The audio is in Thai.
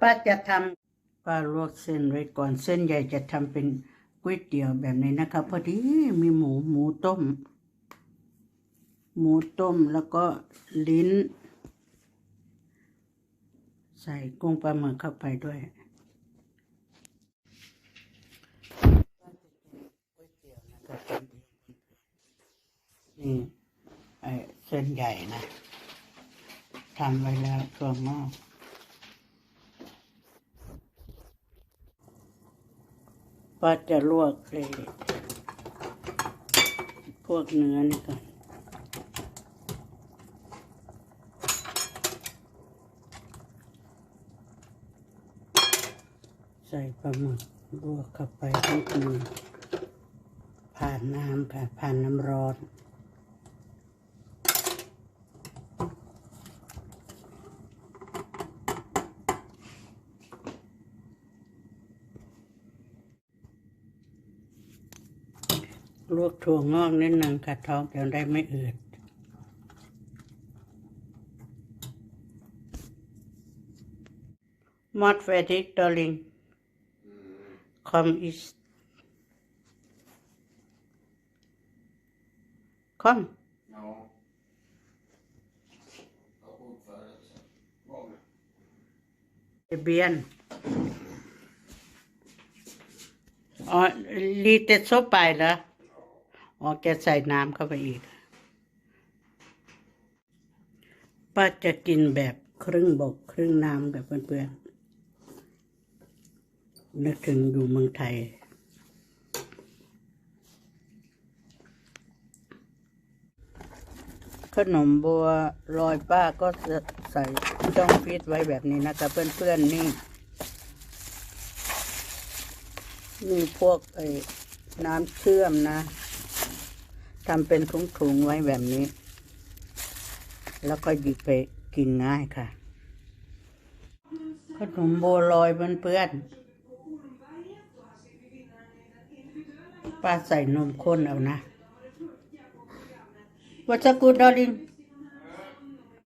ป้าจะทำป้าลวกเส้นไว้ก่อนเส้นใหญ่จะทำเป็นก๋วยเตี๋ยวแบบนี้นะครับพอดีมีหมูหมูต้ม หมูต้มแล้วก็ลิ้น ใส่กุ้งปลาหมึกเข้าไปด้วยนี่ไอเส้นใหญ่นะทำไว้แล้วถั่วงอ ป้าจะลวกเลยพวกเนื้อนี่ก่อนใส่ปลาหมึกลวกเข้าไปนิดนึงผ่านน้ำค่ะผ่านน้ำร้อน ลวกถั่วงอกนิดนึงค่ดท้องจะได้ไม่อืดมอดเฟรดิกดอลิงคอมอิสคอมเบียนอ๋อลีเตโซไปเหรอ อแกใส่น้ำเข้าไปอีก ป้าจะกินแบบครึ่งบก ครึ่งน้ำกับเพื่อนๆ นึกถึงอยู่เมืองไทยขนมบัวลอยป้าก็จะใส่ช่องฟิตไว้แบบนี้นะครับเพื่อนๆนี่มีพวกไอ้น้ำเชื่อมนะ ทำเป็นถุงๆไว้แบบนี้ แล้วก็หยิบไปกินง่ายค่ะ ขนมโบลอยเพื่อนๆป้าใส่นมข้นเอานะ What's a good darling